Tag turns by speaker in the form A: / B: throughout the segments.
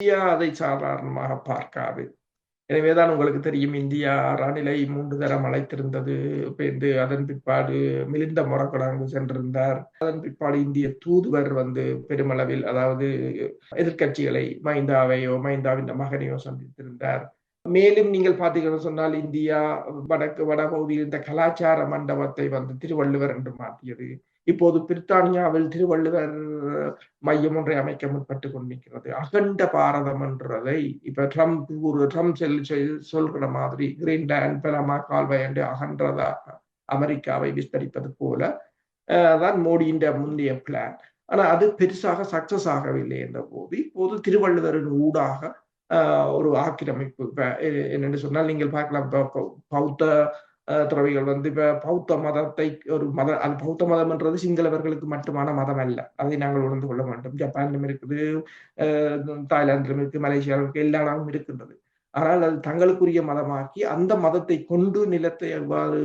A: India அதை சாதாரணமாக பார்க்காது. எனவேதான் உங்களுக்கு தெரியும் இந்தியா ரணிலை மூன்று தரம் அழைத்திருந்தது. பேர்ந்து அதன் பிற்பாடு மிலிந்த முறக்கடாங்கு சென்றிருந்தார். அதன் பிற்பாடு இந்திய தூதுவர் வந்து பெருமளவில் அதாவது எதிர்கட்சிகளை மைந்தாவையோ மைந்தாவின் மகனையோ சந்தித்திருந்தார். மேலும் நீங்கள் பார்த்தீங்கன்னு சொன்னால் இந்தியா வடக்கு வடபகுதியில் இந்த கலாச்சார மண்டபத்தை வந்து திருவள்ளுவர் என்று மாற்றியது. இப்போது பிரித்தானியாவில் திருவள்ளுவர் மையம் ஒன்றை அமைக்க முற்பட்டு கொண்டிருக்கிறது. அகண்ட பாரதம் என்றதை இப்ப ட்ரம்ப் ஒரு ட்ரம்ப் செல் சொல்கிற மாதிரி கிரீன்லேண்ட் பெலமா கால்வாய் என்று அகன்றதாக அமெரிக்காவை விஸ்தரிப்பது போல தான் மோடியின் முந்தைய பிளான் ஆனா அது பெருசாக சக்சஸ் ஆகவில்லை என்ற போது இப்போது திருவள்ளுவரின் ஊடாக ஒரு ஆக்கிரமிப்பு. இப்ப என்னென்னு சொன்னால் நீங்கள் பார்க்கலாம் பௌத்த துறவிகள் வந்து இப்ப பௌத்த மதத்தை ஒரு மத அது பௌத்த மதம் என்றது சிங்களவர்களுக்கு மட்டுமான மதம் அல்ல. அதை நாங்கள் உணர்ந்து கொள்ள வேண்டும். ஜப்பானிலும் இருக்குது தாய்லாந்திலும் இருக்கு மலேசியாவிலும் இருக்கு எல்லா நாளும் இருக்கின்றது. ஆனால் அது தங்களுக்குரிய மதமாக்கி அந்த மதத்தை கொண்டு நிலத்தை எவ்வாறு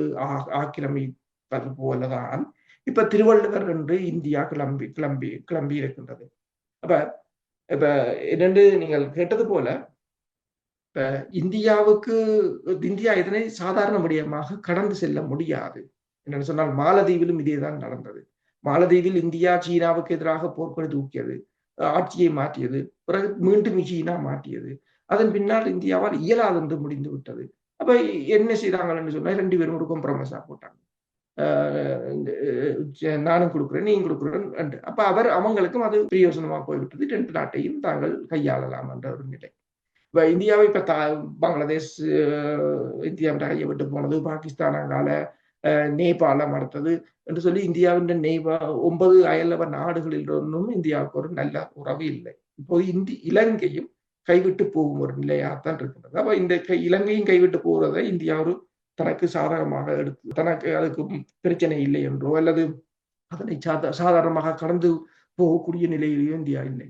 A: ஆக்கிரமிப்பது போலதான் இப்ப திருவள்ளுவர் என்று இந்தியா கிளம்பி கிளம்பி கிளம்பி இருக்கின்றது. அப்ப இப்ப என்னென்று நீங்கள் கேட்டது போல இப்ப இந்தியாவுக்கு இந்தியா இதனை சாதாரண விடயமாக கடந்து செல்ல முடியாது. என்னென்னு சொன்னால் மாலதீவிலும் இதேதான் நடந்தது. மாலதீவில் இந்தியா சீனாவுக்கு எதிராக போர்க்கொடி தூக்கியது ஆட்சியை மாற்றியது பிறகு மீண்டும் சீனா மாற்றியது. அதன் பின்னால் இந்தியாவால் இயலாது என்று முடிந்து விட்டது அப்ப என்ன செய்தாங்கன்னு சொன்னா ரெண்டு பேரும் ஒரு கொம்ப்ரமைஸா போட்டாங்க. நானும் கொடுக்குறேன் நீங்க கொடுக்குறேன் அப்ப அவர் அவங்களுக்கும் அது பிரயோசனமா போய்விட்டது. ரெண்டு நாட்டையும் தாங்கள் கையாளலாம் என்ற ஒரு நிலை. இப்ப இந்தியாவை இப்ப பங்களாதேஷ் இந்தியாவின் கையை விட்டு போனது பாகிஸ்தானால நேபாளம் அடுத்தது என்று சொல்லி இந்தியாவின் நேபா ஒன்பது அயலவ நாடுகளில் ஒன்றும் இந்தியாவுக்கு ஒரு நல்ல உறவு இல்லை. இப்போது இந்தி இலங்கையும் கைவிட்டு போகும் ஒரு நிலையாகத்தான் இருக்கின்றது. அப்ப இந்த இலங்கையும் கைவிட்டு போகிறத இந்தியா ஒரு தனக்கு சாதகமாக எடுத்து தனக்கு அதுக்கு பிரச்சனை இல்லை என்றோ அல்லது அதனை சாதாரணமாக கடந்து போகக்கூடிய நிலையிலேயோ இந்தியா இல்லை.